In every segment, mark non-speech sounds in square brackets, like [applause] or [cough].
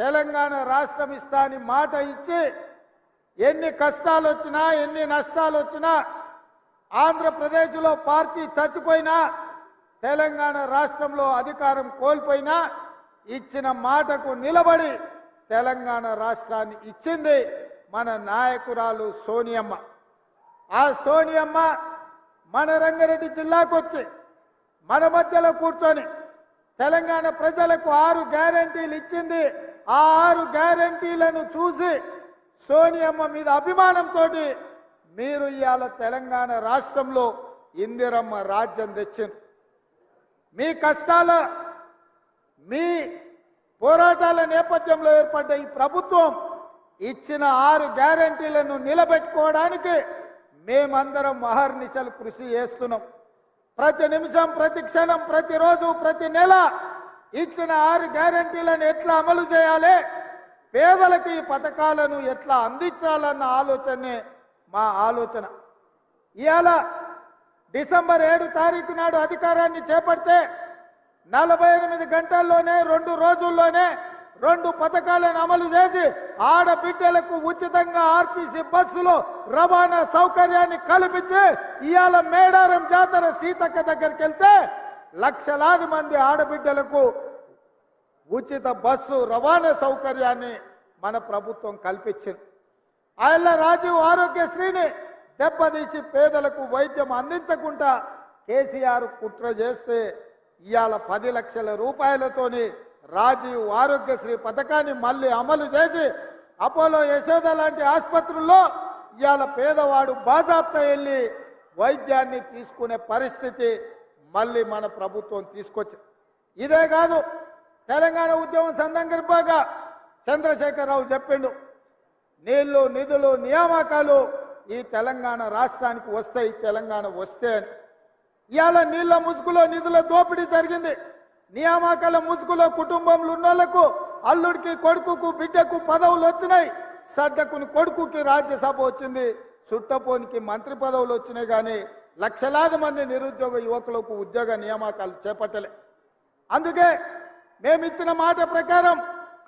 తెలంగాణ రాష్ట్రం ఇస్తా అని మాట ఇచ్చి ఎన్ని కష్టాలు వచ్చినా ఎన్ని నష్టాలు వచ్చినా ఆంధ్రప్రదేశ్లో పార్టీ చచ్చిపోయినా తెలంగాణ రాష్ట్రంలో అధికారం కోల్పోయినా ఇచ్చిన మాటకు నిలబడి తెలంగాణ రాష్ట్రాన్ని ఇచ్చింది మన నాయకురాలు సోనియమ్మ. ఆ సోనియమ్మ మన రంగారెడ్డి జిల్లాకు వచ్చి మన మధ్యలో కూర్చొని తెలంగాణ ప్రజలకు ఆరు గ్యారంటీలు ఇచ్చింది ఆ ఆరు గ్యారంటీలను చూసి సోనియమ్మ మీద అభిమానంతో మీరు ఇవాళ తెలంగాణ రాష్ట్రంలో ఇందిరమ్మ రాజ్యం తెచ్చింది మీ కష్టాల మీ పోరాటాల నేపథ్యంలో ఏర్పడ్డ ఈ ప్రభుత్వం ఇచ్చిన ఆరు గ్యారంటీలను నిలబెట్టుకోవడానికి మేమందరం మహర్నిశలు కృషి చేస్తున్నాం. ప్రతి నిమిషం ప్రతి క్షణం ప్రతిరోజు ప్రతి నెల ఇచ్చిన ఆరు గ్యారంటీలను ఎట్లా అమలు చేయాలి? పేదలకు ఈ పథకాలను ఎట్లా అందించాలన్న ఆలోచనే మా ఆలోచన. ఇవాళ డిసెంబర్ ఏడు తారీఖు నాడు అధికారాన్ని చేపడితే నలభై ఎనిమిది గంటల్లోనే రెండు రోజుల్లోనే రెండు పథకాలను అమలు చేసి ఆడబిడ్డలకు ఉచితంగా ఆర్టీసీ బస్సులో రవాణా సౌకర్యాన్ని కల్పించి ఇవాళ మేడారం జాతర సీతక్క దగ్గరికి వెళ్తే లక్షలాది మంది ఆడబిడ్డలకు ఉచిత బస్సు రవాణా సౌకర్యాన్ని మన ప్రభుత్వం కల్పించింది. ఆయన రాజీవ్ ఆరోగ్యశ్రీని దెబ్బతీసి పేదలకు వైద్యం అందించకుండా కేసీఆర్ కుట్ర చేస్తే ఇవాళ పది లక్షల రూపాయలతోని రాజీవ్ ఆరోగ్యశ్రీ పథకాన్ని మళ్ళీ అమలు చేసి అపోలో యశోద లాంటి ఆసుపత్రుల్లో ఇవాళ పేదవాడు బాజాప్త వెళ్ళి వైద్యాన్ని తీసుకునే పరిస్థితి మళ్ళీ మన ప్రభుత్వం తీసుకొచ్చి ఇదే కాదు తెలంగాణ ఉద్యమం సందర్భంగా చంద్రశేఖరరావు చెప్పిండు నీళ్ళు నిధులు నియామకాలు ఈ తెలంగాణ రాష్ట్రానికి వస్తాయి తెలంగాణ వస్తే అని. ఇవాళ నీళ్ళ ముసుగులో నిధుల దోపిడీ జరిగింది. నియామకాల ముసుగులో కుటుంబంలో ఉన్నోళ్ళకు అల్లుడికి కొడుకుకు బిడ్డకు పదవులు వచ్చినాయి. సడ్డకుని కొడుకుకి రాజ్యసభ వచ్చింది. చుట్టపోనికి మంత్రి పదవులు వచ్చినాయి కానీ లక్షలాది మంది నిరుద్యోగ యువకులకు ఉద్యోగ నియామకాలు చేపట్టలే. అందుకే మేమిచ్చిన మాట ప్రకారం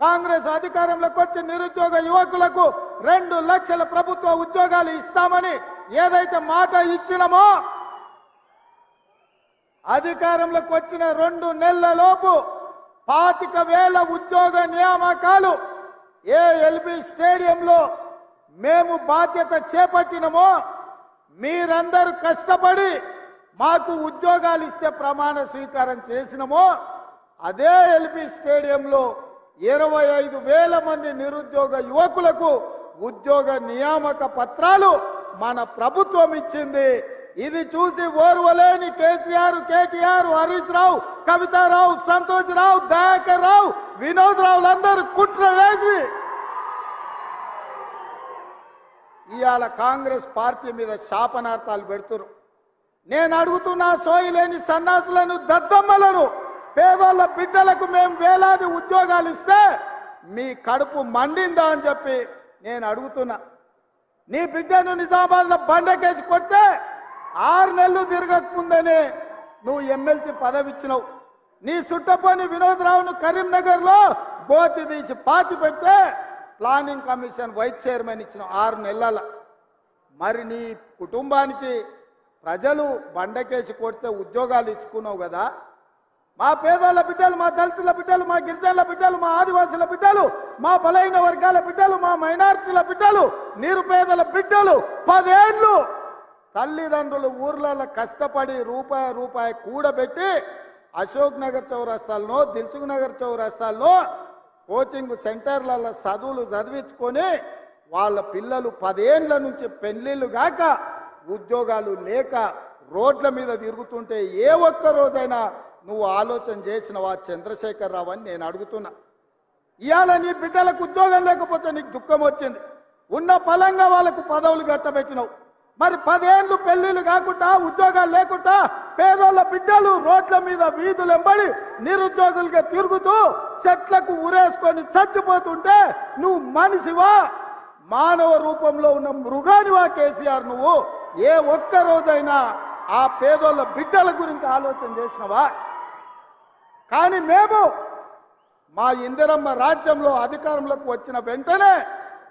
కాంగ్రెస్ అధికారంలోకి వచ్చి నిరుద్యోగ యువకులకు రెండు లక్షల ప్రభుత్వ ఉద్యోగాలు ఇస్తామని ఏదైతే మాట ఇచ్చినమో అధికారంలోకి వచ్చిన రెండు నెలల లోపు పాతిక వేల ఉద్యోగ నియామకాలు ఏ ఎల్బి స్టేడియంలో మేము బాధ్యత చేపట్టినమో మీరందరూ కష్టపడి మాకు ఉద్యోగాలు ఇస్తే ప్రమాణ స్వీకారం చేసినమో అదే ఎల్బి స్టేడియంలో ఇరవై ఐదు వేల మంది నిరుద్యోగ యువకులకు ఉద్యోగ నియామక పత్రాలు మన ప్రభుత్వం ఇచ్చింది. ఇది చూసి ఓర్వలేని కేసీఆర్ కేటీఆర్ హరీష్ రావు కవితారావు సంతోష్ రావు దయాకర్ రావు వినోద్ రావులందరూ కుట్ర వేసి ఇవాళ కాంగ్రెస్ పార్టీ మీద శాపనార్థాలు పెడుతురు. నేను అడుగుతున్నా సోయి లేని సన్నాసులను దద్దమ్మలను పేదోళ్ళ బిడ్డలకు మేము వేలాది ఉద్యోగాలు ఇస్తే మీ కడుపు మండిందా అని చెప్పి నేను అడుగుతున్నా. నీ బిడ్డను నిజామాబాద్లో బండకేసి కొడితే ఆరు నెలలు తిరగకముందనే నువ్వు ఎమ్మెల్సీ పదవి ఇచ్చినావు నీ సుట్టపోని వినోదరావును కరీంనగర్లో గోతి తీసి పాతి పెడితే ప్లానింగ్ కమిషన్ వైస్ చైర్మన్ ఇచ్చిన ఆరు నెలల. మరి నీ కుటుంబానికి ప్రజలు బండకేసి కొడితే ఉద్యోగాలు ఇచ్చుకున్నావు కదా? మా పేదోళ్ళ బిడ్డలు మా దళితుల బిడ్డలు మా గిరిజనుల బిడ్డలు మా ఆదివాసుల బిడ్డలు మా బలైన వర్గాల బిడ్డలు మా మైనార్టీల బిడ్డలు నిరుపేదల బిడ్డలు పదేండ్లు తల్లిదండ్రులు ఊర్లలో కష్టపడి రూపాయి రూపాయి కూడబెట్టి అశోక్ నగర్ చౌరస్తాల్లో దిల్సుఖ్ నగర్ చౌరస్తాల్లో కోచింగ్ సెంటర్లలో చదువులు చదివించుకొని వాళ్ళ పిల్లలు పదేండ్ల నుంచి పెళ్ళిళ్ళు గాక ఉద్యోగాలు లేక రోడ్ల మీద తిరుగుతుంటే ఏ ఒక్క రోజైనా నువ్వు ఆలోచన చేసినవా? చంద్రశేఖర్ రావు అని నేను అడుగుతున్నా. ఇవాళ నీ బిడ్డలకు ఉద్యోగం లేకపోతే నీకు దుఃఖం వచ్చింది. ఉన్న ఫలంగా వాళ్ళకు పదవులు కట్టబెట్టినావు. మరి పదేళ్ళు పెళ్ళిళ్ళు కాకుండా ఉద్యోగాలు లేకుండా పేదోళ్ళ బిడ్డలు రోడ్ల మీద వీధులు ఎంబడి నిరుద్యోగులుగా తిరుగుతూ చెట్లకు ఉరేసుకొని చచ్చిపోతుంటే నువ్వు మనిషివా? మానవ రూపంలో ఉన్న మృగానివా కేసీఆర్ నువ్వు? ఏ ఒక్క రోజైనా ఆ పేదోళ్ళ బిడ్డల గురించి ఆలోచన చేసినవా? కానీ మేము మా ఇందిరమ్మ రాజ్యంలో అధికారంలోకి వచ్చిన వెంటనే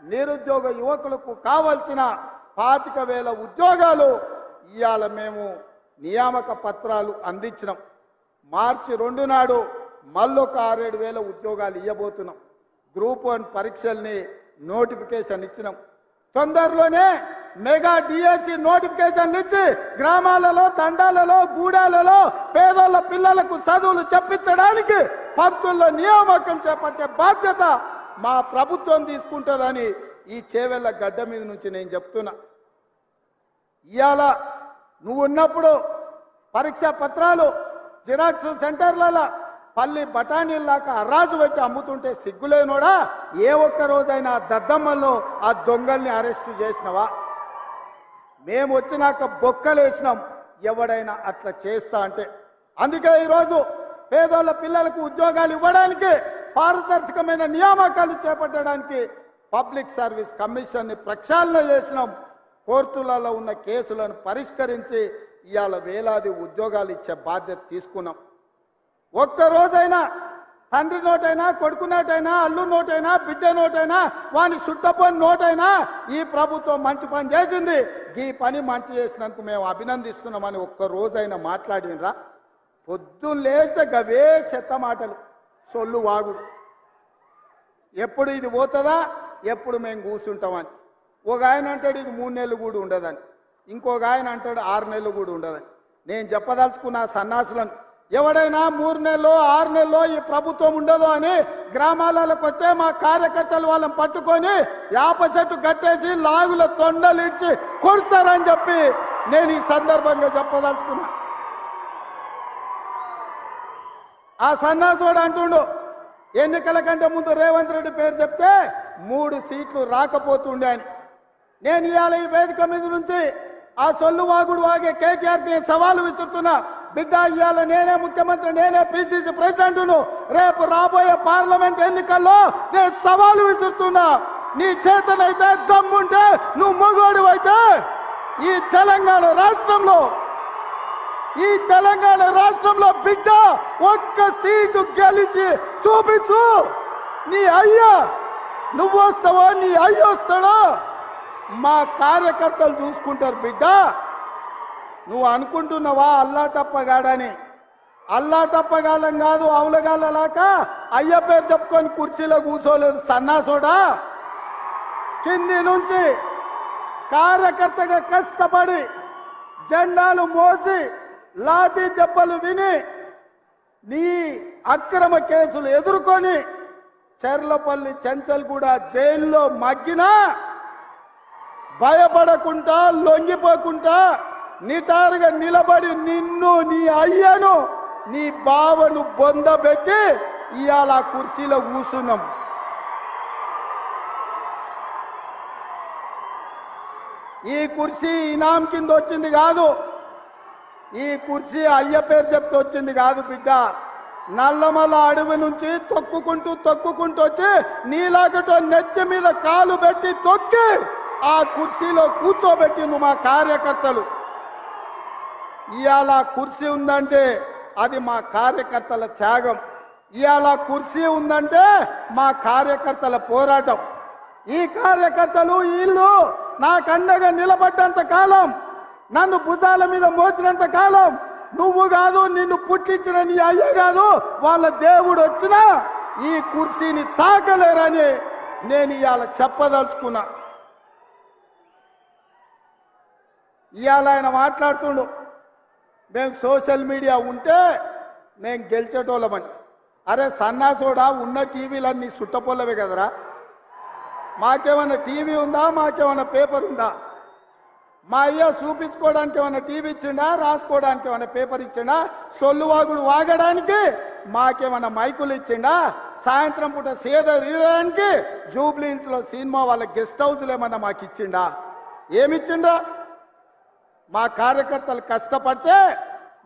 నిరుద్యోగ యువకులకు కావలసిన పాతిక వేల ఉద్యోగాలు ఇవాళ మేము నియామక పత్రాలు అందించినాం. మార్చి రెండు నాడు మళ్ళొక ఆరేడు వేల ఉద్యోగాలు ఇవ్వబోతున్నాం గ్రూప్ వన్ పరీక్షల్ని నోటిఫికేషన్ ఇచ్చినాం. తొందరలోనే మెగా డిఎస్సి నోటిఫికేషన్ ఇచ్చి గ్రామాలలో తండాలలో గూడాలలో పేదోళ్ళ పిల్లలకు చదువులు చెప్పించడానికి పంతుల్లో నియామకం చేపట్టే బాధ్యత మా ప్రభుత్వం తీసుకుంటుందని ఈ చేవెళ్ళ గడ్డ మీద నుంచి నేను చెప్తున్నా. ఇవాళ నువ్వు ఉన్నప్పుడు పరీక్ష పత్రాలు జిరాక్స్ సెంటర్లలో పల్లి బఠానీల్లాక అరాజు పెట్టి అమ్ముతుంటే సిగ్గులేనోడా? ఏ ఒక్క రోజైనా దద్దమ్మల్లో ఆ దొంగల్ని అరెస్ట్ చేసినవా? మేము వచ్చినాక బొక్కలేసినాం ఎవడైనా అట్లా చేస్తా అంటే. అందుకే ఈరోజు పేదోళ్ళ పిల్లలకు ఉద్యోగాలు ఇవ్వడానికి పారదర్శకమైన నియామకాలు చేపట్టడానికి పబ్లిక్ సర్వీస్ కమిషన్ని ప్రక్షాళన చేసినాం. కోర్టులలో ఉన్న కేసులను పరిష్కరించి ఇవాళ వేలాది ఉద్యోగాలు ఇచ్చే బాధ్యత తీసుకున్నాం. ఒక్క రోజైనా తండ్రి నోటైనా కొడుకు నోటైనా అల్లు నోటైనా బిడ్డ నోటైనా వాని సుట్టపోని నోటైనా ఈ ప్రభుత్వం మంచి పని చేసింది. ఈ పని మంచి చేసినందుకు మేము అభినందిస్తున్నామని ఒక్క రోజైనా మాట్లాడినరా? పొద్దున్న లేస్తే గవే చెత్త మాటలు సొల్లు వాగుడు. ఎప్పుడు ఇది పోతుందా? ఎప్పుడు మేము కూర్చుంటామని ఒక ఆయన అంటాడు ఇది మూడు నెలలు కూడా ఉండదని. ఇంకొక ఆయన అంటాడు ఆరు నెలలు కూడా ఉండదని. నేను చెప్పదలుచుకున్న సన్నాసులను ఎవడైనా మూడు నెలలో ఆరు నెలలో ఈ ప్రభుత్వం ఉండదు అని గ్రామాలకు వచ్చే మా కార్యకర్తలు వాళ్ళని పట్టుకొని యాప చెట్టు కట్టేసి లాగుల తొండలు ఇచ్చి కొడతారని చెప్పి నేను ఈ సందర్భంగా చెప్పదలుచుకున్నా. ఆ సన్నాసుడు అంటుండు ఎన్నికల కంటే ముందు రేవంత్ రెడ్డి పేరు చెప్తే మూడు సీట్లు రాకపోతుండే అని. నేను ఇవాళ ఈ వేదిక మీద నుంచి ఆ సొల్లు వాగుడు వాగే కేటీఆర్ సవాలు విసురుతున్నా. బిడ్డ ఇవాళ నేనే ముఖ్యమంత్రి నేనే పిసిసి ప్రెసిడెంట్ను. రేపు రాబోయే పార్లమెంట్ ఎన్నికల్లో నేను సవాలు విసురుతున్నా. నీ చేతనైతే దమ్ముంటే నువ్వు మొగోడు అయితే ఈ తెలంగాణ రాష్ట్రంలో ఈ తెలంగాణ రాష్ట్రంలో బిడ్డ ఒక్క సీటు గెలిచి చూపించు. నీ అయ్యా నువ్వు వస్తావా నీ అయ్యి వస్తాడా? మా కార్యకర్తలు చూసుకుంటారు బిడ్డ. నువ్వు అనుకుంటున్నావా అల్లా తప్పగాడని అల్లా తప్పగాలం కాదు అవులగాలలాక అయ్య పేరు చెప్పుకొని కుర్చీలో కూర్చోలేదు సన్నాసోడా. కింది నుంచి కార్యకర్తగా కష్టపడి జెండాలు మోసి లాఠీ దెబ్బలు విని నీ అక్రమ కేసులు ఎదుర్కొని చెర్లపల్లి చెంచల్ కూడా జైల్లో మగ్గినా భయపడకుండా లొంగిపోకుండా నిటారుగా నిలబడి నిన్ను నీ అయ్యను నీ బావను బొందబెట్టి ఇవాళ ఆ కుర్చీలో కూర్చున్నాం ఈ కుర్చీ ఇనాం కింద వచ్చింది కాదు. ఈ కుర్చీ అయ్య పేరు చెప్తే వచ్చింది కాదు బిడ్డ. నల్లమల్ల అడవి నుంచి తొక్కుకుంటూ తొక్కుకుంటూ వచ్చి నీలాగటో నెత్తి మీద కాలు పెట్టి తొక్కి ఆ కుర్చీలో కూర్చోబెట్టిండు మా కార్యకర్తలు. ఇవాళ కుర్చీ ఉందంటే అది మా కార్యకర్తల త్యాగం. ఇవాళ కుర్చీ ఉందంటే మా కార్యకర్తల పోరాటం. ఈ కార్యకర్తలు వీళ్ళు నాకు అండగా నిలబడ్డంత కాలం నన్ను భుజాల మీద మోసినంత కాలం నువ్వు కాదు నిన్ను పుట్టించిన నీ అయ్య కాదు వాళ్ళ దేవుడు వచ్చినా ఈ కుర్చీని తాకలేరని నేను ఇవాళ చెప్పదలుచుకున్నా. ఇవాళ ఆయన మాట్లాడుతుండు మేము సోషల్ మీడియా ఉంటే మేము గెలిచేటోళ్ళమని. అరే సన్నాసోడా ఉన్న టీవీలన్నీ సుట్టపొల్లవే కదరా? మాకేమైనా టీవీ ఉందా? మాకేమైనా పేపర్ ఉందా? మా అయ్య చూపించుకోవడానికి ఏమైనా టీవీ ఇచ్చిండా? రాసుకోవడానికి ఏమైనా పేపర్ ఇచ్చిండా? సొల్లు వాగుడు వాగడానికి మాకేమైనా మైకులు ఇచ్చిండా? సాయంత్రం పూట సేద రీయడానికి జూబ్లీహిల్స్లో సినిమా వాళ్ళ గెస్ట్ హౌస్లు ఏమన్నా మాకు ఇచ్చిండా? ఏమిచ్చిండా? మా కార్యకర్తలు కష్టపడితే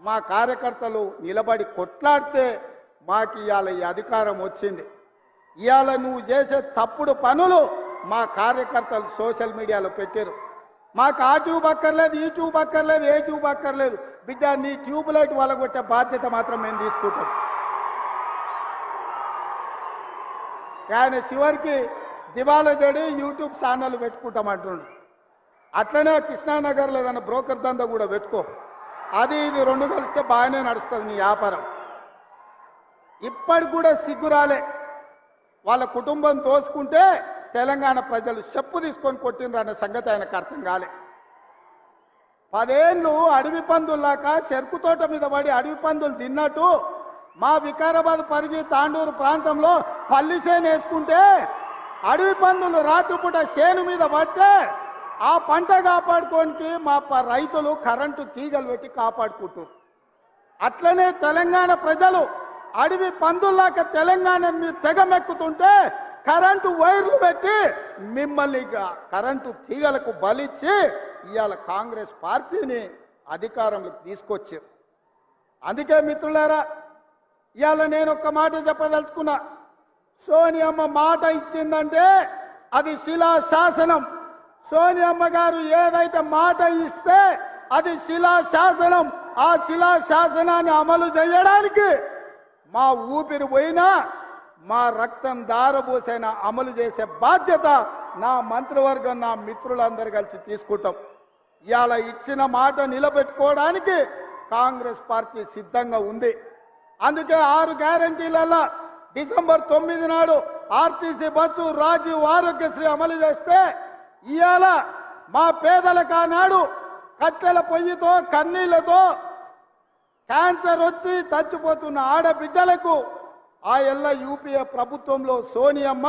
మా కార్యకర్తలు నిలబడి కొట్లాడితే మాకు ఇవాళ ఈ అధికారం వచ్చింది. ఇవాళ నువ్వు చేసే తప్పుడు పనులు మా కార్యకర్తలు సోషల్ మీడియాలో పెట్టారు మాకు ఆ ట్యూబ్ అక్కర్లేదు ఈ ట్యూబ్ అక్కర్లేదు ఏ ట్యూబ్ అక్కర్లేదు. బిడ్డ నీ ట్యూబ్ లైట్ వలగొట్టే బాధ్యత మాత్రం మేము తీసుకుంటాం. ఆయన చివరికి దివాలా చెడి యూట్యూబ్ ఛానల్ పెట్టుకుంటాం అంటున్నాడు అట్లనే కృష్ణానగర్లో ఏదైనా బ్రోకర్ దందా కూడా పెట్టుకో. అది ఇది రెండు కలిస్తే బాగానే నడుస్తుంది నీ వ్యాపారం. ఇప్పటికి కూడా సిగ్గురాలే వాళ్ళ కుటుంబం తోసుకుంటే తెలంగాణ ప్రజలు చెప్పు తీసుకొని కొట్టిండ్రు అనే సంగతి ఆయనకు అర్థం కాలే. పదేళ్ళు అడవి పందుల్లాక చెరుకు తోట మీద పడి అడవి పందులు తిన్నట్టు మా వికారాబాద్ పరిధి తాండూరు ప్రాంతంలో పల్లి చేను వేసుకుంటే అడవి పందులు రాత్రిపూట చేను మీద పడితే ఆ పంట కాపాడుకోనికి మా ప- రైతులు కరెంటు తీగలు పెట్టి కాపాడుకుంటారు అట్లనే తెలంగాణ ప్రజలు అడవి పందుల్లాక తెలంగాణ మీరు తెగమెక్కుతుంటే కరెంటు వైర్లు పెట్టి మిమ్మల్ని కరెంటు తీగలకు బలిచ్చి ఇవాళ కాంగ్రెస్ పార్టీని అధికారంలోకి తీసుకొచ్చారు. అందుకే మిత్రులారా ఇవాళ నేను ఒక మాట చెప్పదలుచుకున్నా. సోనియమ్మ మాట ఇచ్చిందంటే అది శిలా శాసనం. సోనియమ్మ గారు ఏదైతే మాట ఇస్తే అది శిలా శాసనం. ఆ శిలా శాసనాన్ని అమలు చేయడానికి మా ఊపిరి పోయినా మా రక్తం దారబోసైన అమలు చేసే బాధ్యత నా మంత్రివర్గం నా మిత్రులందరూ కలిసి తీసుకుంటాం. ఇవాళ ఇచ్చిన మాట నిలబెట్టుకోవడానికి కాంగ్రెస్ పార్టీ సిద్ధంగా ఉంది. అందుకే ఆరు గ్యారంటీలలో డిసెంబర్ తొమ్మిది నాడు ఆర్టీసీ బస్సు రాజీవ్ ఆరోగ్యశ్రీ అమలు చేస్తే ఇవాళ మా పేదలకు ఆనాడు కట్టెల పొయ్యితో కన్నీళ్ళతో క్యాన్సర్ వచ్చి చచ్చిపోతున్న ఆడబిడ్డలకు ఆ ఎల్ల యూపీఏ ప్రభుత్వంలో సోనియమ్మ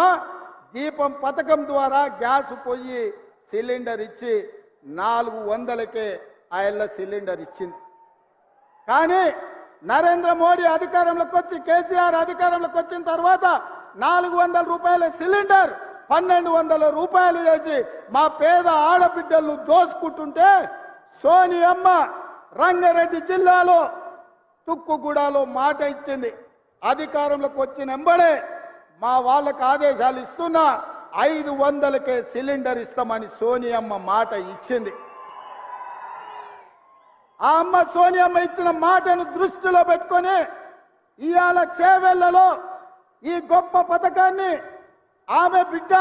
దీపం పథకం ద్వారా గ్యాస్ పోయి సిలిండర్ ఇచ్చి నాలుగు వందలకే ఆ ఎల్ల సిలిండర్ ఇచ్చింది. కానీ నరేంద్ర మోడీ అధికారంలోకి వచ్చి కేసీఆర్ అధికారంలోకి వచ్చిన తర్వాత నాలుగు వందల రూపాయల సిలిండర్ పన్నెండు వందల రూపాయలు చేసి మా పేద ఆడబిడ్డలు దోసుకుంటుంటే సోనియమ్మ రంగారెడ్డి జిల్లాలో తుక్కుగూడలో మాట ఇచ్చింది. అధికారంలోకి వచ్చిన ఎంబడే మా వాళ్ళకు ఆదేశాలు ఇస్తున్నా ఐదు వందలకే సిలిండర్ ఇస్తామని సోనియమ్మ మాట ఇచ్చింది. ఆ అమ్మ సోనియమ్మ ఇచ్చిన మాటను దృష్టిలో పెట్టుకొని ఇవాళ చేవెళ్ళలో ఈ గొప్ప పథకాన్ని ఆమె బిడ్డ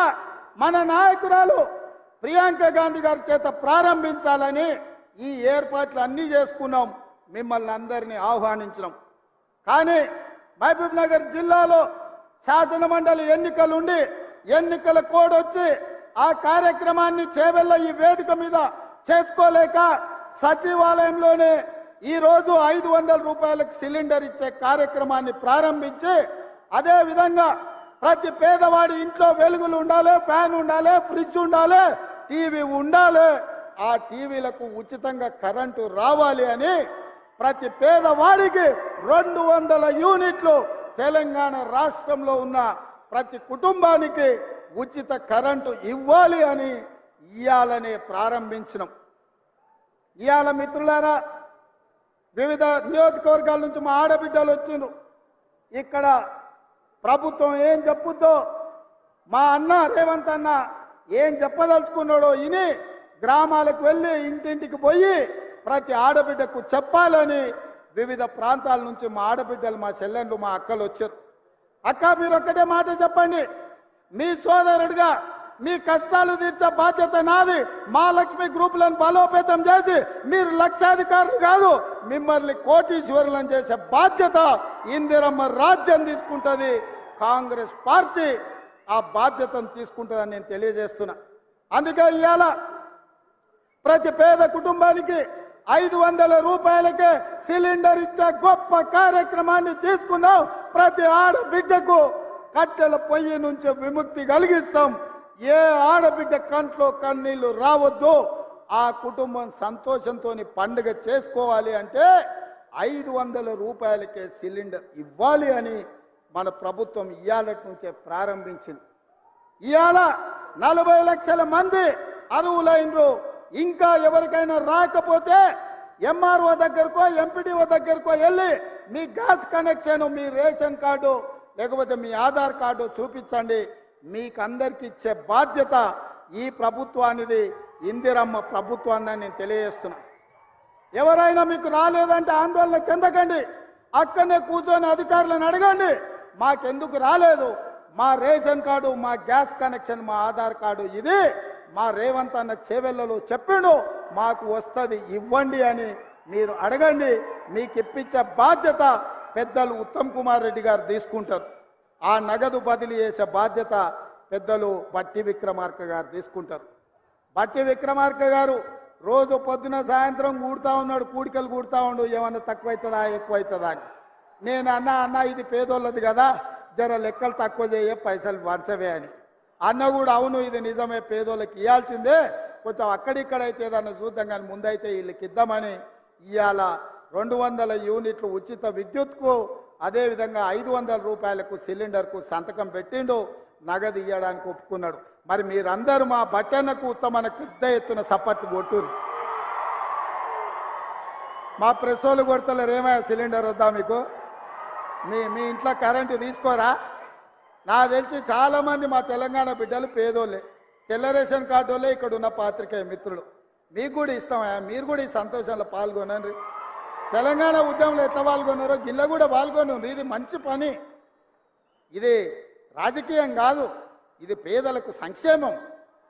మన నాయకురాలు ప్రియాంక గాంధీ గారి చేత ప్రారంభించాలని ఈ ఏర్పాట్లు అన్నీ చేసుకున్నాం. మిమ్మల్ని అందరినీ ఆహ్వానించడం కానీ మహబూబ్ నగర్ జిల్లాలో శాసన మండలి ఎన్నికలు ఉండి ఎన్నికల కోడ్ వచ్చి ఆ కార్యక్రమాన్ని చేవెళ్ళ ఈ వేదిక మీద చేసుకోలేక సచివాలయంలోనే ఈ రోజు ఐదు వందల రూపాయలకు సిలిండర్ ఇచ్చే కార్యక్రమాన్ని ప్రారంభించి అదే విధంగా ప్రతి పేదవాడి ఇంట్లో వెలుగులు ఉండాలి ఫ్యాన్ ఉండాలి ఫ్రిడ్జ్ ఉండాలి టీవీ ఉండాలి ఆ టీవీలకు ఉచితంగా కరెంటు రావాలి అని ప్రతి పేదవాడికి రెండు వందల యూనిట్లు తెలంగాణ రాష్ట్రంలో ఉన్న ప్రతి కుటుంబానికి ఉచిత కరెంటు ఇవ్వాలి అని ఇయ్యాలనే ప్రారంభించినాం. ఇవాళ మిత్రులారా వివిధ నియోజకవర్గాల నుంచి మా ఆడబిడ్డలు వచ్చిండ్రు. ఇక్కడ ప్రభుత్వం ఏం చెప్పుద్దో మా అన్న రేవంత్ అన్న ఏం చెప్పదలుచుకున్నాడో ఇని గ్రామాలకు వెళ్ళి ఇంటింటికి పోయి ప్రతి ఆడబిడ్డకు చెప్పాలని వివిధ ప్రాంతాల నుంచి మా ఆడబిడ్డలు మా చెల్లెండ్లు మా అక్కలు వచ్చారు. అక్క మీరు ఒక్కటే మాట చెప్పండి. మీ సోదరుడిగా మీ కష్టాలు తీర్చే బాధ్యత నాది. మా లక్ష్మి గ్రూపులను బలోపేతం చేసి మీరు లక్షాధికారులు కాదు మిమ్మల్ని కోటీశ్వరులను చేసే బాధ్యత ఇందిరమ్మ రాజ్యం తీసుకుంటుంది. కాంగ్రెస్ పార్టీ ఆ బాధ్యతను తీసుకుంటుందని నేను తెలియజేస్తున్నా. అందుకే ఇవాళ ప్రతి పేద కుటుంబానికి ఐదు వందల రూపాయలకే సిలిండర్ ఇచ్చే గొప్ప కార్యక్రమాన్ని తీసుకున్నాం ప్రతి ఆడబిడ్డకు కట్టెల పొయ్యి నుంచి విముక్తి కలిగిస్తాం. ఏ ఆడబిడ్డ కంట్లో కన్నీళ్ళు రావద్దు. ఆ కుటుంబం సంతోషంతో పండుగ చేసుకోవాలి అంటే ఐదు వందల రూపాయలకే సిలిండర్ ఇవ్వాలి అని మన ప్రభుత్వం ఇవాళ నుంచే ప్రారంభించింది. ఇవాళ నలభై లక్షల మంది అరువులైనరు ఇంకా ఎవరికైనా రాకపోతే ఎంఆర్ఓ దగ్గరకో ఎంపీడీఓ దగ్గరకో వెళ్ళి మీ గ్యాస్ కనెక్షన్ మీ రేషన్ కార్డు లేకపోతే మీ ఆధార్ కార్డు చూపించండి. మీకు అందరికి ఇచ్చే బాధ్యత ఈ ప్రభుత్వానిది. ఇందిరమ్మ ప్రభుత్వాన్ని నేను తెలియజేస్తున్నా. ఎవరైనా మీకు రాలేదంటే ఆందోళన చెందకండి. అక్కడనే కూర్చొని అధికారులను అడగండి. మాకెందుకు రాలేదు? మా రేషన్ కార్డు మా గ్యాస్ కనెక్షన్ మా ఆధార్ కార్డు ఇది. మా రేవంత్ అన్న చేవెళ్ళలో చెప్పిండు మాకు వస్తుంది ఇవ్వండి అని మీరు అడగండి మీకు ఇప్పించే బాధ్యత పెద్దలు ఉత్తమ్ కుమార్ రెడ్డి గారు తీసుకుంటారు. ఆ నగదు బదిలీ చేసే బాధ్యత పెద్దలు బట్టి విక్రమార్క గారు తీసుకుంటారు. బట్టి విక్రమార్క గారు రోజు పొద్దున సాయంత్రం కూడుతూ ఉన్నాడు కూడికలు కూడుతూ ఉండు ఏమన్నా తక్కువైతుందా ఎక్కువైతుందా అని. నేను అన్న అన్న ఇది పేదోళ్ళది కదా జర లెక్కలు తక్కువ చేయ పైసలు వంచవే అని. అన్న కూడా అవును ఇది నిజమే పేదోళ్ళకి ఇవ్వాల్సిందే కొంచెం అక్కడిక్కడైతే ఏదన్నా చూద్దాం కానీ ముందైతే వీళ్ళకి ఇద్దామని ఇవాళ రెండు వందల యూనిట్లు ఉచిత విద్యుత్కు అదేవిధంగా ఐదు వందల రూపాయలకు సిలిండర్కు సంతకం పెట్టిండు. నగదు ఇవ్వడానికి ఒప్పుకున్నాడు. మరి మీరందరూ మా బట్టన్నకు ఉత్తమన పెద్ద ఎత్తున సపోర్ట్ కొట్టురు మా ప్రెస్ వాళ్ళు కొడతలేరు ఏమయ్యా సిలిండర్ వద్దా మీకు? మీ మీ ఇంట్లో కరెంటు తీసుకోరా? నాకు తెలిసి చాలామంది మా తెలంగాణ బిడ్డలు పేదోళ్ళే. తెల్ల రేషన్ కార్డు వాళ్ళే ఇక్కడ ఉన్న పాత్రికేయ మిత్రులు. మీకు కూడా ఇస్తామయ్యా మీరు కూడా ఈ సంతోషంలో పాల్గొనండి. తెలంగాణ ఉద్యమంలో ఎట్లా పాల్గొన్నారో గిల్ల కూడా పాల్గొనండి ఇది మంచి పని. ఇది రాజకీయం కాదు. ఇది పేదలకు సంక్షేమం.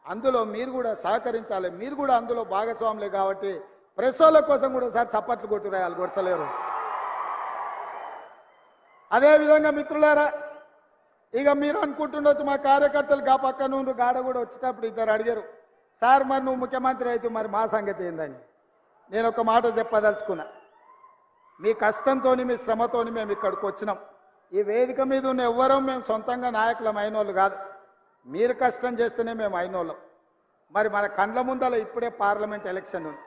అందులో మీరు కూడా సహకరించాలి. మీరు కూడా అందులో భాగస్వాములే కాబట్టి ప్రెస్ వాళ్ళ కోసం కూడా సార్ చప్పట్లు కొట్టురాయాలి కొడతలేరు. అదేవిధంగా మిత్రులారా ఇక మీరు అనుకుంటుండొచ్చు మా కార్యకర్తలు గా పక్క నుండి గాడ కూడా వచ్చేటప్పుడు ఇద్దరు అడిగారు సార్ మరి నువ్వు ముఖ్యమంత్రి అయితే మరి మా సంగతి ఏందని? నేను ఒక మాట చెప్పదలుచుకున్నా మీ కష్టంతోని మీ శ్రమతోని మేము ఇక్కడికి వచ్చినాం. ఈ వేదిక మీద ఉన్న ఎవ్వరూ మేము సొంతంగా నాయకులం అయినోళ్ళు కాదు. మీరు కష్టం చేస్తేనే మేము అయినోళ్ళం. మరి మన కండ్ల ముందల ఇప్పుడే పార్లమెంట్ ఎలక్షన్ ఉంది.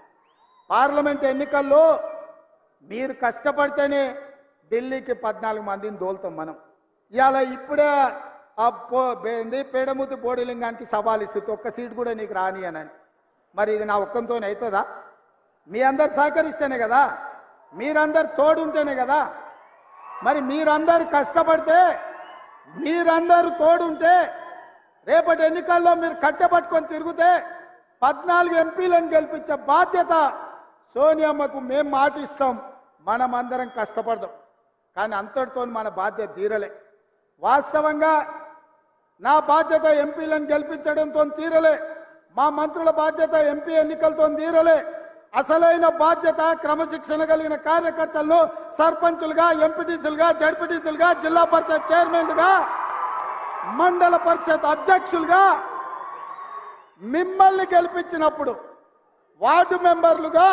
పార్లమెంట్ ఎన్నికల్లో మీరు కష్టపడితేనే ఢిల్లీకి పద్నాలుగు మందిని దోలుతాం మనం. ఇవాళ ఇప్పుడే ఆ పో పేడముద్దు బోడిలింగానికి సవాల్ ఇస్తుంది. ఒక్క సీట్ కూడా నీకు రాని అని మరి ఇది నా ఒక్కంతోనే అవుతుందా మీ అందరు సహకరిస్తేనే కదా? మీరందరు తోడుంటేనే కదా? మరి మీరందరు కష్టపడితే మీరందరూ తోడుంటే రేపటి ఎన్నికల్లో మీరు కట్టెపట్టుకొని తిరిగితే పద్నాలుగు ఎంపీలను గెలిపించే బాధ్యత సోనియమ్మకు మేము మాటిస్తాం. మనం అందరం కష్టపడదాం. కానీ అంతటితో మన బాధ్యత తీరలే. వాస్తవంగా నా బాధ్యత ఎంపీలను గెలిపించడంతో తీరలే. మా మంత్రుల బాధ్యత ఎంపీ ఎన్నికలతో తీరలే. అసలైన బాధ్యత క్రమశిక్షణ కలిగిన కార్యకర్తలను సర్పంచులుగా ఎంపీటీసీలుగా జడ్పీటీసీలుగా జిల్లా పరిషత్ చైర్మన్లుగా మండల పరిషత్ అధ్యక్షులుగా మిమ్మల్ని గెలిపించినప్పుడు వార్డు మెంబర్లుగా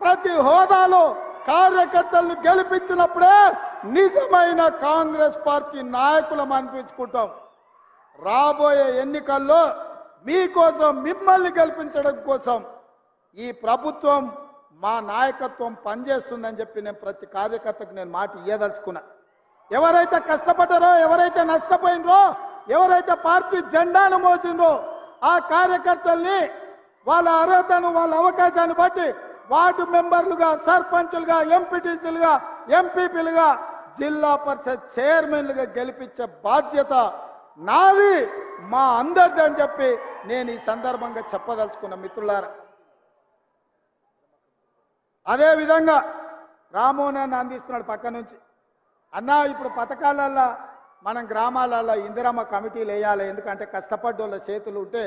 ప్రతి హోదాలో కార్యకర్తలను గెలిపించినప్పుడే నిజమైన కాంగ్రెస్ పార్టీ నాయకులం అనిపించుకుంటాం. రాబోయే ఎన్నికల్లో మీకోసం మిమ్మల్ని గెలిపించడం కోసం ఈ ప్రభుత్వం మా నాయకత్వం పనిచేస్తుందని చెప్పి నేను ప్రతి కార్యకర్తకు నేను మాట ఇయ్యదలుచుకున్నా. ఎవరైతే కష్టపడ్డారో ఎవరైతే నష్టపోయినరో ఎవరైతే పార్టీ జెండాను మోసిండ్రో ఆ కార్యకర్తల్ని వాళ్ళ అర్హతను వాళ్ళ అవకాశాన్ని బట్టి వార్డు మెంబర్లుగా సర్పంచులుగా ఎంపీటీసీలుగా ఎంపీపీలుగా జిల్లా పరిషత్ చైర్మన్లుగా గెలిపించే బాధ్యత నాది మా అందరిది అని చెప్పి నేను ఈ సందర్భంగా చెప్పదలుచుకున్న మిత్రులారా. అదేవిధంగా రామోహన్ అందిస్తున్నాడు పక్క నుంచి. అన్నా ఇప్పుడు పథకాలల్లో మనం గ్రామాలలో ఇందిరమ్మ కమిటీలు వేయాలి ఎందుకంటే కష్టపడ్డోళ్ళ చేతులు ఉంటే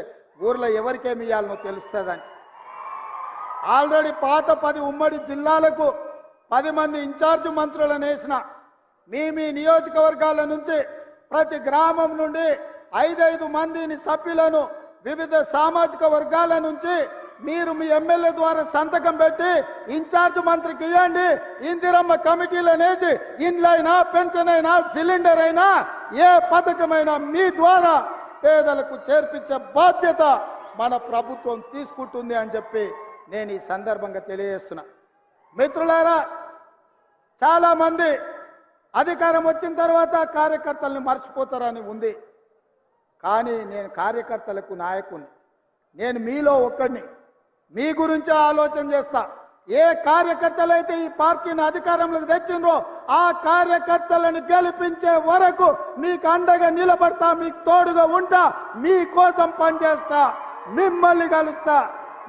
ఊర్లో ఎవరికేమి ఇవ్వాలనో తెలుస్తుందని. ఆల్రెడీ పాత పది ఉమ్మడి జిల్లాలకు పది మంది ఇన్ఛార్జ్ మంత్రులను వేసిన మీ మీ నియోజకవర్గాల నుంచి ప్రతి గ్రామం నుండి ఐదైదు మందిని సభ్యులను వివిధ సామాజిక వర్గాల నుంచి మీరు మీ ఎమ్మెల్యే ద్వారా సంతకం పెట్టి ఇన్ఛార్జ్ మంత్రికి ఇవ్వండి. ఇందిరమ్మ కమిటీలను అనేసి ఇండ్లైనా పెన్షన్ అయినా సిలిండర్ అయినా ఏ పథకమైనా మీ ద్వారా పేదలకు చేర్పించే బాధ్యత మన ప్రభుత్వం తీసుకుంటుంది అని చెప్పి నేను ఈ సందర్భంగా తెలియజేస్తున్నా. మిత్రులారా చాలా మంది అధికారం వచ్చిన తర్వాత కార్యకర్తల్ని మర్చిపోతారని ఉంది. కానీ నేను కార్యకర్తలకు నాయకుని నేను మీలో ఒక్కడిని. మీ గురించి ఆలోచన చేస్తా. ఏ కార్యకర్తలైతే ఈ పార్టీని అధికారంలోకి తెచ్చిండ్రో ఆ కార్యకర్తలను గెలిపించే వరకు మీకు అండగా నిలబడతా మీకు తోడుగా ఉంటా మీకోసం పనిచేస్తా మిమ్మల్ని కలుస్తా.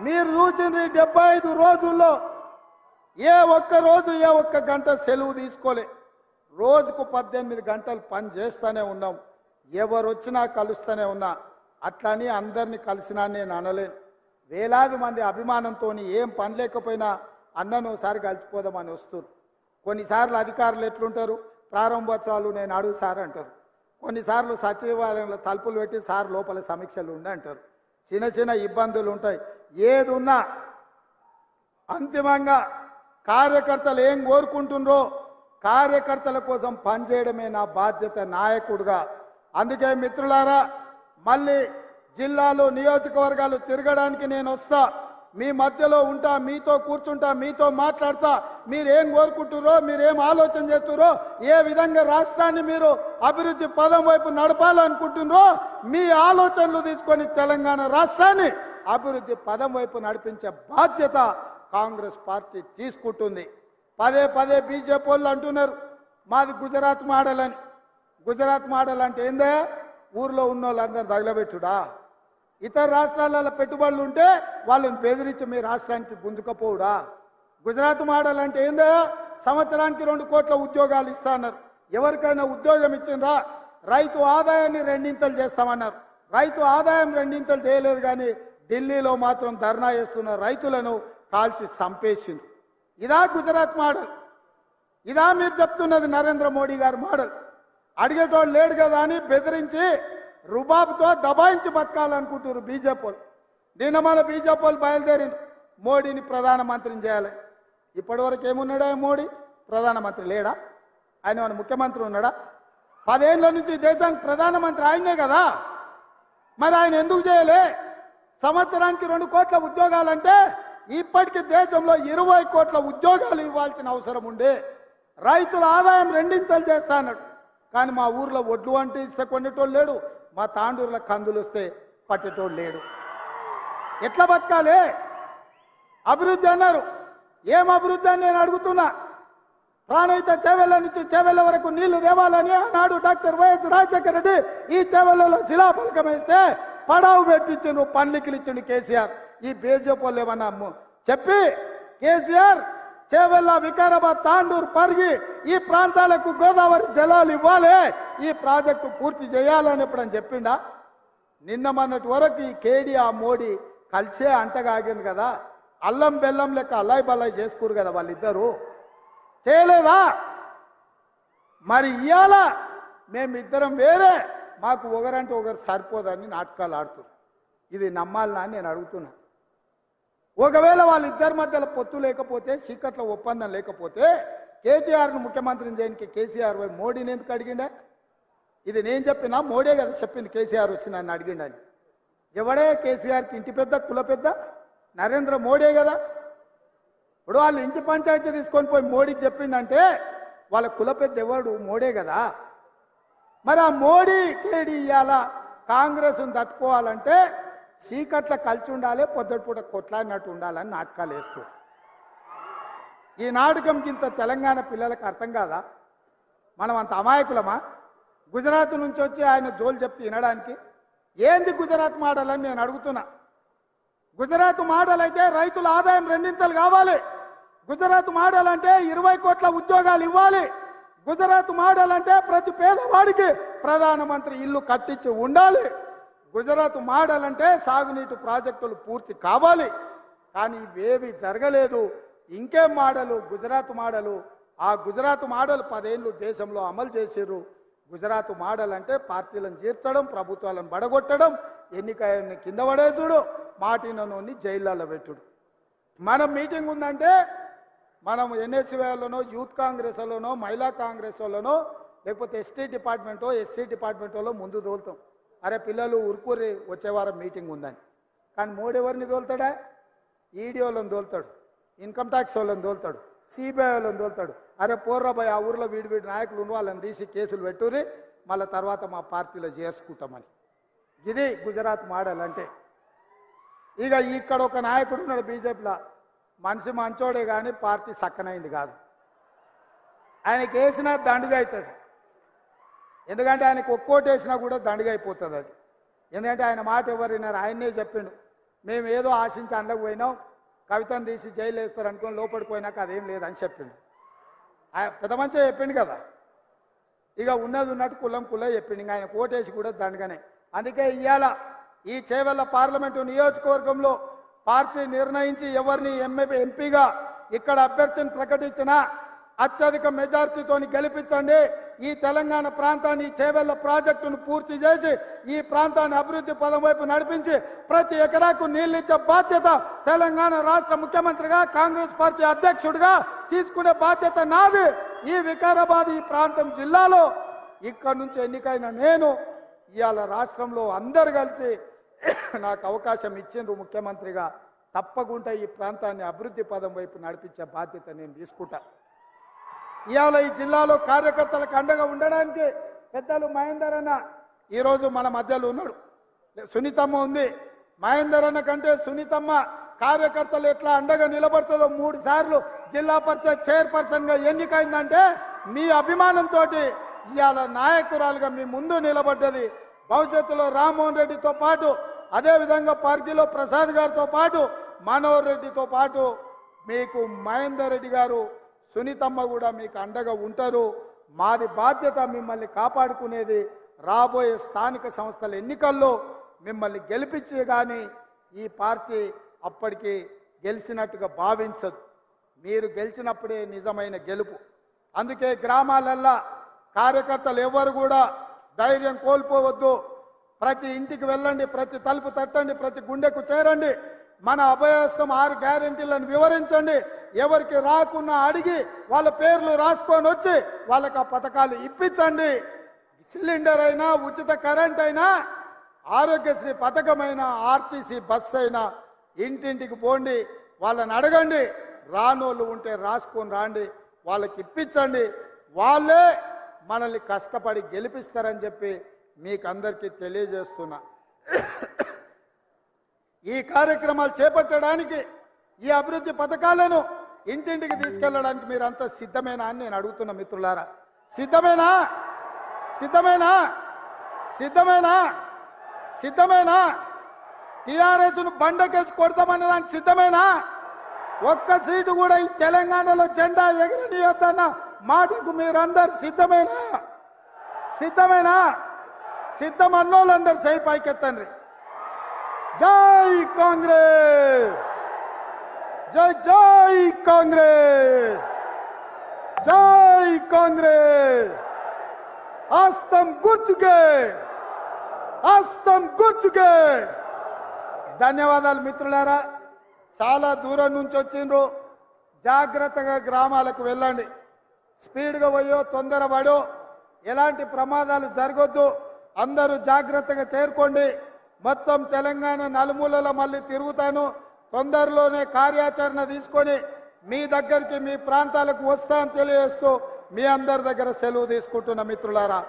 మీరు చూసిన డెబ్బై ఐదు రోజుల్లో. ఏ ఒక్క రోజు ఏ ఒక్క గంట సెలవు తీసుకోలే. రోజుకు పద్దెనిమిది గంటలు పని చేస్తూనే ఉన్నాం. ఎవరు వచ్చినా కలుస్తూనే ఉన్నా. అట్లని అందరినీ కలిసినా నేను అనలేను. వేలాది మంది అభిమానంతో ఏం పని లేకపోయినా అన్నను ఒకసారి కలిసిపోదామని వస్తారు కొన్నిసార్లు అధికారులు ఎట్లుంటారు? ప్రారంభోత్సవాలు నేను అడుగు సార్ అంటారు. కొన్నిసార్లు సచివాలయంలో తలుపులు పెట్టి సార్ లోపల సమీక్షలు ఉండి అంటారు చిన్న చిన్న ఇబ్బందులు ఉంటాయి. ఏది ఉన్నా అంతిమంగా కార్యకర్తలు ఏం కోరుకుంటుండ్రో కార్యకర్తల కోసం పనిచేయడమే నా బాధ్యత నాయకుడుగా. అందుకే మిత్రులారా మళ్ళీ జిల్లాలు నియోజకవర్గాలు తిరగడానికి నేను వస్తా. మీ మధ్యలో ఉంటా మీతో కూర్చుంటా మీతో మాట్లాడతా. మీరేం కోరుకుంటురో మీరేం ఆలోచన చేస్తున్నారో ఏ విధంగా రాష్ట్రాన్ని మీరు అభివృద్ధి పదం వైపు నడపాలనుకుంటున్నారో మీ ఆలోచనలు తీసుకొని తెలంగాణ రాష్ట్రాన్ని అభివృద్ధి పదం వైపు నడిపించే బాధ్యత కాంగ్రెస్ పార్టీ తీసుకుంటుంది. పదే పదే బీజేపీ వాళ్ళు అంటున్నారు మాది గుజరాత్ మోడల్ అని. గుజరాత్ మోడల్ అంటే ఏందే? ఊర్లో ఉన్న వాళ్ళందరూ తగలబెట్టుడా? ఇతర రాష్ట్రాలలో పెట్టుబడులు ఉంటే వాళ్ళని బెదిరించి మీ రాష్ట్రానికి గుంజుకపోవుడా? గుజరాత్ మోడల్ అంటే ఏందో? సంవత్సరానికి రెండు కోట్ల ఉద్యోగాలు ఇస్తాన్నారు ఎవరికైనా ఉద్యోగం ఇచ్చిందా రైతు ఆదాయాన్ని రెండింతలు చేస్తామన్నారు. రైతు ఆదాయం రెండింతలు చేయలేదు కానీ ఢిల్లీలో మాత్రం ధర్నా చేస్తున్న రైతులను కాల్చి చంపేసింది ఇదా గుజరాత్ మోడల్. ఇదా మీరు చెప్తున్నది నరేంద్ర మోడీ గారి మోడల్. అడిగేటోడు లేడు కదా అని బెదిరించి రుబాబ్తో దబాయించి బతకాలనుకుంటున్నారు బీజేపీ నిన్న మన బీజేపీ బయలుదేరి మోడీని ప్రధానమంత్రిని చేయాలి. ఇప్పటివరకు ఏమున్నాడా మోడీ? ప్రధానమంత్రి లేడా? ఆయన మన ముఖ్యమంత్రి ఉన్నాడా? పదేళ్ళ నుంచి దేశానికి ప్రధానమంత్రి ఆయనే కదా. మరి ఆయన ఎందుకు చేయలే? సంవత్సరానికి రెండు కోట్ల ఉద్యోగాలంటే ఇప్పటికి దేశంలో ఇరవై కోట్ల ఉద్యోగాలు ఇవ్వాల్సిన అవసరం ఉండే. రైతుల ఆదాయం రెండింతలు చేస్తా అన్నాడు. కానీ మా ఊర్లో ఒడ్లు అంటే ఇస్తే కొనేటోళ్ళు లేడు మా తాండూరులో కందులు వస్తే పట్టేటోళ్ళు లేడు. ఎట్లా బతకాలి? అభివృద్ధి అన్నారు. ఏం అభివృద్ధి అని నేను అడుగుతున్నా. ప్రాణహిత చేవెళ్ళ నుంచి చేవెళ్ళ వరకు నీళ్ళు తేవాలని ఆనాడు డాక్టర్ వైఎస్ రాజశేఖర రెడ్డి. ఈ చేవెళ్ళలో శిలాఫలకం వేస్తే పడావు పెట్టించిండు పన్లికలు ఇచ్చిండు కేసీఆర్. ఈ బీజేపీ వాళ్ళు ఏమన్నా చెప్పి కేసీఆర్ చేవెళ్ళ వికారాబాద్ తాండూరు పరిగి ఈ ప్రాంతాలకు గోదావరి జలాలు ఇవ్వాలి. ఈ ప్రాజెక్టు పూర్తి చేయాలని ఎప్పుడని చెప్పిండా? నిన్న మొన్నటి వరకు ఈ కేడి ఆ మోడీ కలిసే అంటగాగింది కదా. అల్లం బెల్లం లెక్క అల్లాయి బల్లాయి చేసుకురు కదా వాళ్ళిద్దరు. చేయలేదా? మరి ఇవాళ మేమిద్దరం వేరే. మాకు ఒకరంటే ఒకరు సరిపోదని నాటకాలు ఆడుతున్నారు. ఇది నమ్మాలని అని నేను అడుగుతున్నా. ఒకవేళ వాళ్ళిద్దరి మధ్యలో పొత్తు లేకపోతే చీకట్ల ఒప్పందం లేకపోతే కేటీఆర్ను ముఖ్యమంత్రిని చేయడానికి కేసీఆర్ వై మోడీని ఎందుకు అడిగిండే? ఇది నేను చెప్పినా మోడీ కదా చెప్పింది కేసీఆర్ వచ్చి నన్ను అడిగిండని ఎవడే కేసీఆర్కి ఇంటి పెద్ద కుల పెద్ద? నరేంద్ర మోడీ కదా. ఇప్పుడు వాళ్ళు ఇంటి పంచాయతీ తీసుకొని పోయి మోడీకి చెప్పిండంటే వాళ్ళ కుల పెద్ద ఎవడు? మోడే కదా. మరి ఆ మోడీ కేడీ ఇవాళ కాంగ్రెస్ తట్టుకోవాలంటే సీకట్ల కలిసి ఉండాలి పొద్దుటిపూట కొట్లాడినట్టు ఉండాలని నాటకాలు వేస్తూ. ఈ నాటకం కింద తెలంగాణ పిల్లలకు అర్థం కాదా? మనం అంత అమాయకులమా? గుజరాత్ నుంచి వచ్చి ఆయన జోలు చెప్తే వినడానికి. ఏంది గుజరాత్ మోడల్ అని నేను అడుగుతున్నా. గుజరాత్ మోడల్ అయితే రైతుల ఆదాయం రెండింతలు కావాలి. గుజరాత్ మోడల్ అంటే ఇరవై కోట్ల ఉద్యోగాలు ఇవ్వాలి. గుజరాత్ మోడల్ అంటే ప్రతి పేదవాడికి ప్రధానమంత్రి ఇల్లు కట్టించి ఉండాలి. గుజరాత్ మోడల్ అంటే సాగునీటి ప్రాజెక్టులు పూర్తి కావాలి. కానీ ఇవేవి జరగలేదు. ఇంకేం మోడలు గుజరాత్ మోడలు. ఆ గుజరాత్ మోడల్ పదేళ్ళు దేశంలో అమలు చేసిర్రు. గుజరాత్ మోడల్ అంటే పార్టీలను చేర్చడం ప్రభుత్వాలను బడగొట్టడం ఎన్నికని కింద పడేసుడు మాటినోని జైళ్ళలో పెట్టుడు. మనం మీటింగ్ ఉందంటే మనం ఎన్ఎస్సీలోనో యూత్ కాంగ్రెస్లోనో మహిళా కాంగ్రెస్లోనో లేకపోతే ఎస్టీ డిపార్ట్మెంటో ఎస్సీ డిపార్ట్మెంటోలో ముందు తోలుతాం. అరే పిల్లలు ఉరుకూరి వచ్చే వారం మీటింగ్ ఉందని. కానీ మోడీ ఎవరిని తోలుతాడా? ఈడీ వాళ్ళని తోలుతాడు. ఇన్కమ్ ట్యాక్స్ వాళ్ళని తోలుతాడు. సిబిఐ వాళ్ళని తోలుతాడు. అరే పోర్రాబాయ్ ఆ ఊర్లో వీడి వీడి నాయకులు ఉన్న వాళ్ళని తీసి కేసులు పెట్టుర్రి మళ్ళీ తర్వాత మా పార్టీలో చేసుకుంటామని ఇది గుజరాత్ మోడల్ అంటే. ఇక ఇక్కడ ఒక నాయకుడు ఉన్నాడు బీజేపీలో. మనిషి మంచోడే కానీ పార్టీ సక్కనైంది కాదు. ఆయనకి వేసినా దండుగా అవుతుంది ఎందుకంటే ఆయనకు ఒక్కోటి వేసినా కూడా దండుగా అయిపోతుంది అది. ఎందుకంటే ఆయన మాట ఎవరు విన్నారు? ఆయన్నే చెప్పిండు. మేము ఏదో ఆశించి అందులోకి పోయినాం. కవితను తీసి జైలు వేస్తారు అనుకుని లోపలికి పోయినాక అదేం లేదని చెప్పిండు. ఆయన పెద్ద మంచిగా చెప్పిండు కదా. ఇక ఉన్నది ఉన్నట్టు కులం కుల చెప్పిండు. ఇంకా ఆయన కోటేసి కూడా దండగానే. అందుకే ఇవాళ ఈ చేవెళ్ళ పార్లమెంటు నియోజకవర్గంలో పార్టీ నిర్ణయించి ఎవరిని ఎంఏ ఎంపీగా ఇక్కడ అభ్యర్థిని ప్రకటించినా అత్యధిక మెజార్టీతోని గెలిపించండి. ఈ తెలంగాణ ప్రాంతాన్ని చేవెళ్ళ ప్రాజెక్టును పూర్తి చేసి ఈ ప్రాంతాన్ని అభివృద్ధి పదం వైపు నడిపించి ప్రతి ఎకరాకు నీళ్ళిచ్చే బాధ్యత తెలంగాణ రాష్ట్ర ముఖ్యమంత్రిగా కాంగ్రెస్ పార్టీ అధ్యక్షుడిగా తీసుకునే బాధ్యత నాది. ఈ వికారాబాద్ ఈ ప్రాంతం జిల్లాలో ఇక్కడ నుంచి ఎన్నికైన నేను ఇవాళ రాష్ట్రంలో అందరు కలిసి [coughs] నాకు అవకాశం ఇచ్చిండ్రు ముఖ్యమంత్రిగా. తప్పకుండా ఈ ప్రాంతాన్ని అభివృద్ధి పదం వైపు నడిపించే బాధ్యత నేను తీసుకుంటా. ఇవాళ ఈ జిల్లాలో కార్యకర్తలకు అండగా ఉండడానికి పెద్దలు మహేందర్ అన్న ఈరోజు మన మధ్యలో ఉన్నాడు. సునీతమ్మ ఉంది. మహేందర్ అన్న కంటే సునీతమ్మ కార్యకర్తలు ఎట్లా అండగా నిలబడుతుందో మూడు సార్లు జిల్లా పరిషత్ చైర్పర్సన్గా ఎన్నికైందంటే మీ అభిమానంతో ఇవాళ నాయకురాలుగా మీ ముందు నిలబడ్డది. భవిష్యత్తులో రామ్మోహన్ రెడ్డితో పాటు అదేవిధంగా పార్టీలో ప్రసాద్ గారితో పాటు మనోహర్ రెడ్డితో పాటు మీకు మహేందర్ రెడ్డి గారు సునీతమ్మ కూడా మీకు అండగా ఉంటారు. మాది బాధ్యత మిమ్మల్ని కాపాడుకునేది రాబోయే స్థానిక సంస్థల ఎన్నికల్లో మిమ్మల్ని గెలిపించే కానీ ఈ పార్టీ అప్పటికి గెలిచినట్టుగా భావించదు. మీరు గెలిచినప్పుడే నిజమైన గెలుపు. అందుకే గ్రామాలల్లా కార్యకర్తలు ఎవరు కూడా ధైర్యం కోల్పోవద్దు. ప్రతి ఇంటికి వెళ్ళండి ప్రతి తలుపు తట్టండి ప్రతి గుండెకు చేరండి. మన అభయస్థం ఆరు గ్యారెంటీలను వివరించండి. ఎవరికి రాకున్నా అడిగి వాళ్ళ పేర్లు రాసుకొని వచ్చి వాళ్ళకి ఆ పథకాలు ఇప్పించండి. సిలిండర్ అయినా ఉచిత కరెంట్ అయినా ఆరోగ్యశ్రీ పథకమైన ఆర్టీసీ బస్ అయినా ఇంటింటికి పోండి వాళ్ళని అడగండి. రానోళ్ళు ఉంటే రాసుకొని రాండి వాళ్ళకి ఇప్పించండి. వాళ్ళే మనల్ని కష్టపడి గెలిపిస్తారని చెప్పి మీకు అందరికీ తెలియజేస్తున్నా. ఈ కార్యక్రమాలు చేపట్టడానికి ఈ అభివృద్ధి పథకాలను ఇంటింటికి తీసుకెళ్ళడానికి మీరంతా సిద్ధమేనా అని నేను అడుగుతున్న మిత్రులారా? సిద్ధమేనా? సిద్ధమేనా? సిద్ధమేనా? సిద్ధమేనా? టీఆర్ఎస్ను బండకేసి కొడతామన్న దానికి సిద్ధమేనా? ఒక్క సీటు కూడా ఈ తెలంగాణలో జెండా ఎగరనియొద్దన్న మాటకు మీరందరు సిద్ధమేనా? సిద్ధమేనా? సిద్ధం అన్నోళ్ళందరు సై పైకెత్తండి జై కాంగ్రెస్! జై జై కాంగ్రెస్! జై కాంగ్రెస్! హస్తం గుర్తుకే! అస్తం గుర్తుకే! ధన్యవాదాలు మిత్రులారా. చాలా దూరం నుంచి వచ్చిండ్రు. జాగ్రత్తగా గ్రామాలకు వెళ్ళండి. స్పీడ్గా పోయో తొందరపడో. ఎలాంటి ప్రమాదాలు జరగొద్దు. అందరూ జాగ్రత్తగా చేరుకోండి. మొత్తం తెలంగాణ నలుమూలల మళ్ళీ తిరుగుతాను. తొందరలోనే కార్యాచరణ తీసుకొని మీ దగ్గరికి మీ ప్రాంతాలకు వస్తా అని తెలియజేస్తూ మీ అందరి దగ్గర సెలవు తీసుకుంటున్న మిత్రులారా.